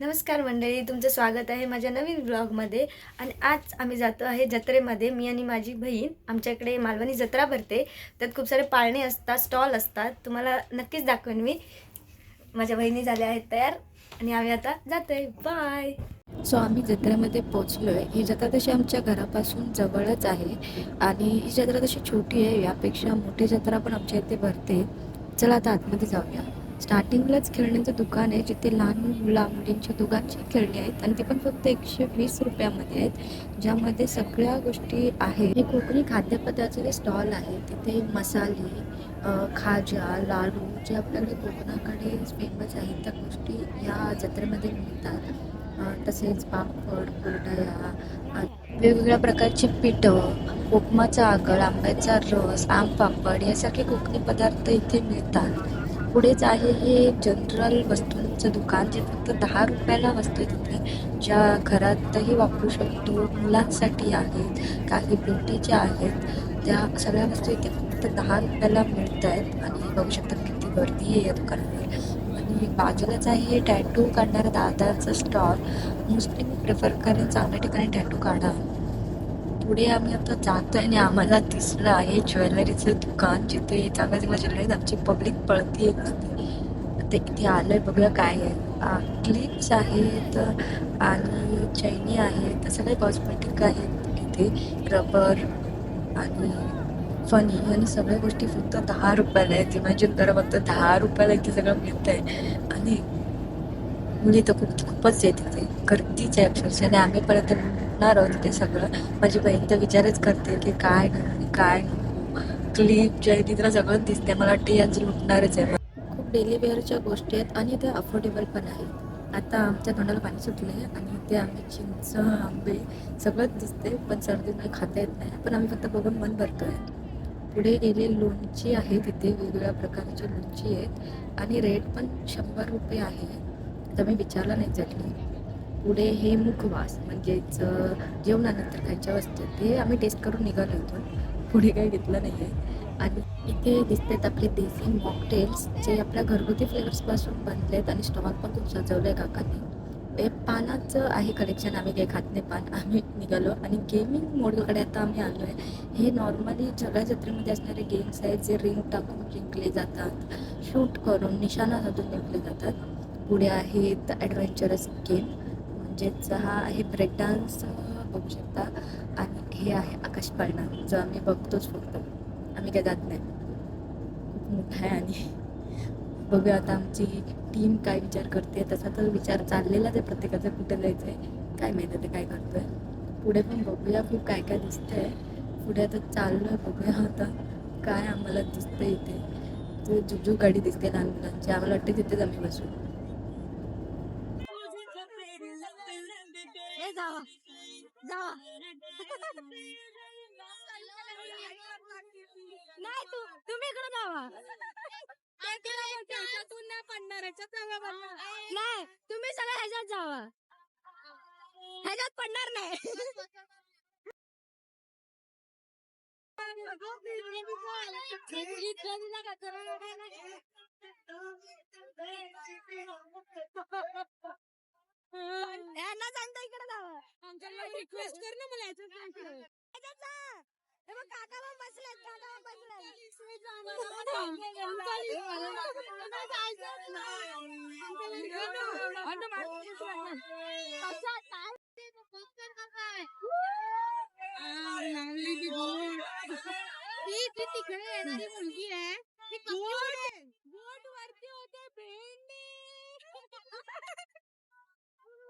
नमस्कार मंडळी तुमचं स्वागत आहे माझ्या नवीन ब्लॉगमध्ये आणि आज आम्ही जातो आहे जत्रेमध्ये. मी आणि माझी बहीण आमच्याकडे मालवणी जत्रा भरते. त्यात खूप सारे पाळणे असतात स्टॉल असतात. तुम्हाला नक्कीच दाखवेन मी माझ्या बहिणी झाल्या आहेत तयार. आणि आम्ही आता जातो आहे बाय सो आम्ही जत्रेमध्ये पोचलो आहे ही जत्रा तशी आमच्या घरापासून जवळच आहे. आणि ही जत्रा तशी छोटी आहे. यापेक्षा मोठी जत्रा पण आमच्या इथे भरते. चला आता आतमध्ये जाऊया. स्टार्टिंगलाच खेळण्यांचं दुकान आहे जिथे लहान मुला मुलींच्या दोघांची खेळणी आहेत. आणि ती पण फक्त एकशे वीस रुपयामध्ये आहेत ज्यामध्ये सगळ्या गोष्टी आहेत. हे कोकणी खाद्यपदार्थाचे स्टॉल आहे तिथे मसाले खाजा लाडू जे आपल्याकडे कोकणाकडे फेमस आहेत त्या गोष्टी या जत्रेमध्ये मिळतात. तसेच पापड कुरडया आणि वेगवेगळ्या प्रकारची पिठं उपमाचा आगळ आंब्याचा रस आम पापड यासारखे कोकणी पदार्थ इथे मिळतात. पुढेच आहे हे जनरल वस्तूंचं दुकान जे फक्त दहा रुपयाला वस्तू आहे तिथे ज्या घरातही वापरू शकतो मुलांसाठी आहेत काही ब्युटीच्या आहेत त्या सगळ्या वस्तू इथे फक्त दहा रुपयाला मिळत आहेत आणि बघू शकता किती गर्दी आहे या दुकानावर आणि बाजूलाच आहे हे टॅटू काढणारा दादाचं स्टॉल मोस्टली मी प्रेफर करेन चांगल्या ठिकाणी टॅटू काढा पुढे आम्ही आता जातोय आणि आम्हाला दिसलं आहे. ज्वेलरीचं दुकान जिथे चांगल्या चांगल्या ज्वेलरीज आमची पब्लिक पळती ते इथे आलंय बघूया काय आहे. क्लिप्स आहेत आणि चैनी आहेत. सगळे कॉस्मेटिक आहेत इथे रबर आणि फनी आणि सगळ्या गोष्टी फक्त दहा रुपयाला आहेत. इमॅजिन करा फक्त दहा रुपयाला इथे सगळं मिळत आहे आणि मुली तर खूप खूपच आहे तिथे. गर्दीच आहे अक्षरशः. आणि आम्ही परत आहोत ते सगळं. माझी बहीण तर विचारच करते की काय काय? क्लिप जे आहे ती तिला सगळं दिसते मला वाटते यांचं लुटणारच आहे. खूप डेली वेअरच्या गोष्टी आहेत आणि त्या अफोर्डेबल पण आहेत. आता आमच्या तोंडाला पाणी सुटलं आहे आणि ते आम्ही चिंच आंबे सगळंच दिसते पण सर्दीमुळे खाता येत नाही. पण आम्ही फक्त बघून मन भरतो आहे पुढे गेले लोणची आहे तिथे वेगवेगळ्या प्रकारची लोणची आहेत आणि रेट पण शंभर रुपये आहे. तर मी विचारला नाही एक्झॅक्टली पुढे हे मुखवास म्हणजेच जेवणानंतर खायच्या वस्तू आहेत. ते आम्ही टेस्ट करून निघालो होतो. पुढे काही घेतलं नाही आहे आणि इथे दिसतात आपले देसी मॉकटेल्स जे आपल्या घरगुती फ्लेवर्सपासून बनले आहेत आणि स्टॉल पण खूप सजवलं आहे काकांनी. हे पानाचं आहे कलेक्शन आम्ही काही खात नाही पान. आम्ही निघालो आणि गेमिंग मोडकडे आता आम्ही आलो आहे हे नॉर्मली सगळ्या जत्रेमध्ये असणारे गेम्स आहेत जे रिंग टाकून जिंकले जातात शूट करून निशाणा साधून जिंकले जातात. पुढे आहेत ॲडव्हेंचरस गेम म्हणजेच हा आहे ब्रेक डान्स बघू शकता. आणि हे आहे आकाश पाळणा जो आम्ही बघतोच फक्त. आम्ही काय जात नाही. खूप मोठा आहे आणि बघूया आता आमची टीम काय विचार करते. तसा तर विचार चाललेलाच आहे प्रत्येकाचा कुठे जायचं आहे काय माहिती ते काय करतोय. पुढे पण बघूया खूप काय काय दिसतंय. पुढे आता चाललोय बघूया आता काय आम्हाला दिसतंय इथे. ते जुजू गाडी दिसते लहान मुलांची. आम्हाला वाटते तिथेच आम्ही बसू जावा जावा नाही तू नाही तुम्ही सगळं ह्याच्यात जावा. ह्याच्यात पडणार नाही. यांना सांगता इकडे जावा. रिक्वेस्ट कर ना मला ह्याच्यात काका बसलेत काका पण तिकडे येणारी मुलगी आहे. ती बोट वरती होते भेंडी.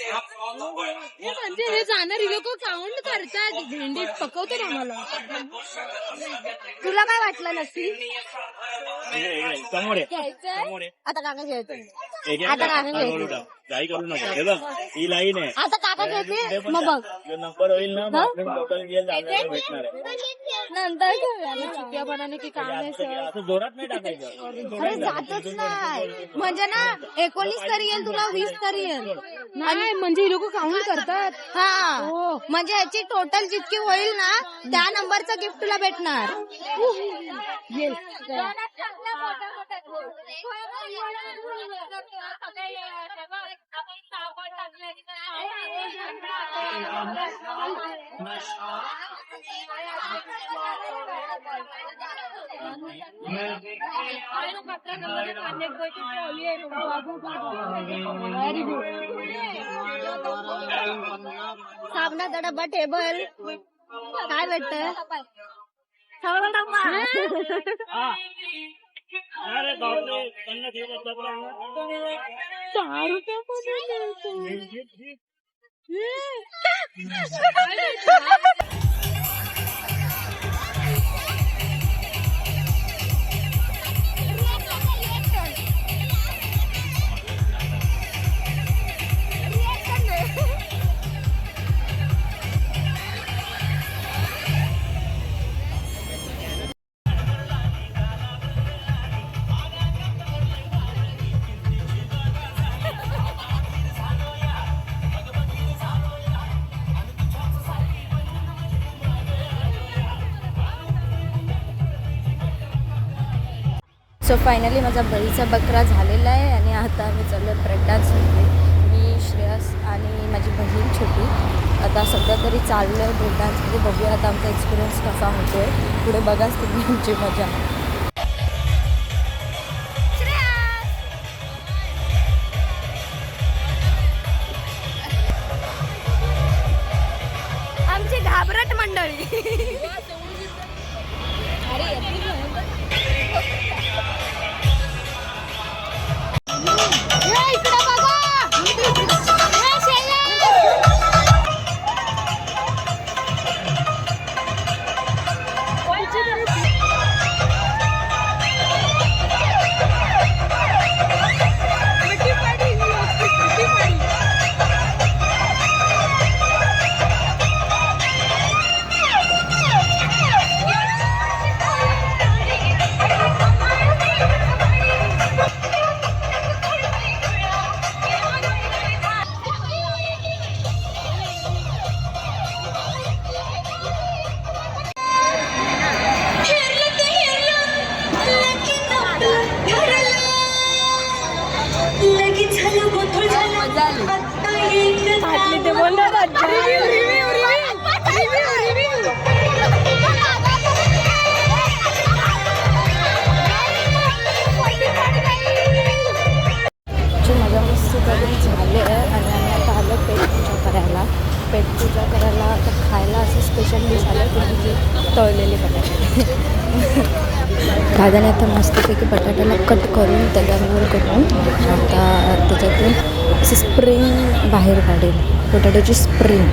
हे म्हणजे हे जाणारी लोक काउंट करतात भेंडीत पकवतात आम्हाला तुला काय वाटलं नक्की समोर आता काका एक आता टाक. घाई करू नका हे बघ ही लाईन आहे आता काका घेते मग बघ नंबर होईल ना भेटणार आहे नंतर ना. चिक्यापणाने की काम नाही सर असं जोरात नाही टाकायचं. अरे जातच नाही. म्हणजे ना एकोणीस तरी येईल तुला वीस तरी येईल. नाही म्हणजे ही लोक काउंट करतात. हा. म्हणजे याची टोटल जितकी होईल ना त्या नंबरचं गिफ्ट तुला भेटणार. साबणाचा डब्बा टेबल काय भेटत रुपये सो फायनली माझा बळीचा बकरा झालेला आहे आणि आता आम्ही चाललो ब्रेक डान्समध्ये मी श्रेयस आणि माझी बहीण छोटी. आता सध्या तरी चाललो आहे ब्रेक डान्समध्ये बघूया आता आमचा एक्सपिरियन्स कसा होतो आहे पुढे बघाच तुम्ही आमची मजा. दादाने आता मस्तपैकी बटाट्याला कट करून त्याच्यावर करून आता त्याच्यातून असं स्प्रिंग बाहेर काढेल. बटाट्याची स्प्रिंग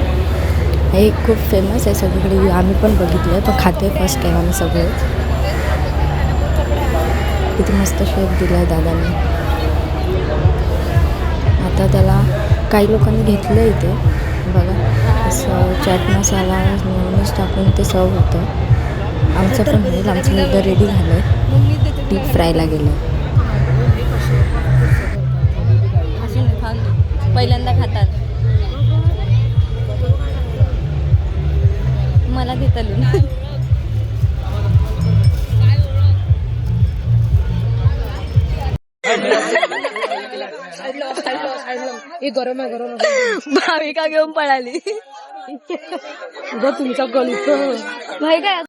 हे खूप फेमस आहे सगळीकडे आम्ही पण बघितलं आहे पण खाते फर्स्ट टाईम आम्ही सगळे. किती मस्त शेप दिला आहे दादाने. आता त्याला काही लोकांनी घेतलं इथे बघा असं चाट मसाला मेयोनीज टाकून ते सर्व होतं. आमचं पण होईल. आमचं मुद्दा रेडी झालं आहे डीप फ्रायला गेलं. पहिल्यांदा खातात. मला घेतलून हे गरम आहे गरम भाविका घेऊन पळाली. ग तुमचा गणित भाई काय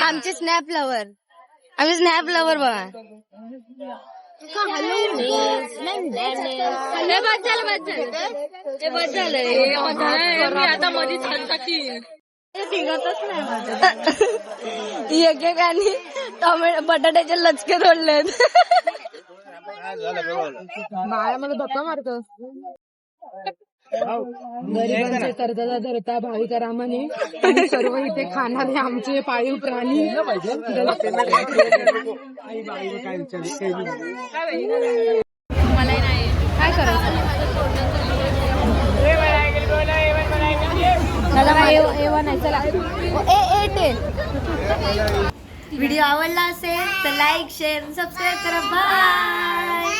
आमचे स्नॅप लवर आम्ही स्नॅप लवर बघा. हे बस झालं बस झालं. हे बस झालं. हे मी आता मध्ये एकेकाने टोमॅटो बटाट्याचे लचके तोडलेत. माया मला धक्का मारतो. गरिबांचे कर्जदा धरता भाविका रामाने. सर्व इथे खाणारे आमचे पाळीव प्राणी. मला काय करायचं? दादा एवन आहे चला ए ए टेन व्हिडिओ आवडला असेल तर लाईक शेअर सबस्क्राईब करा. बाय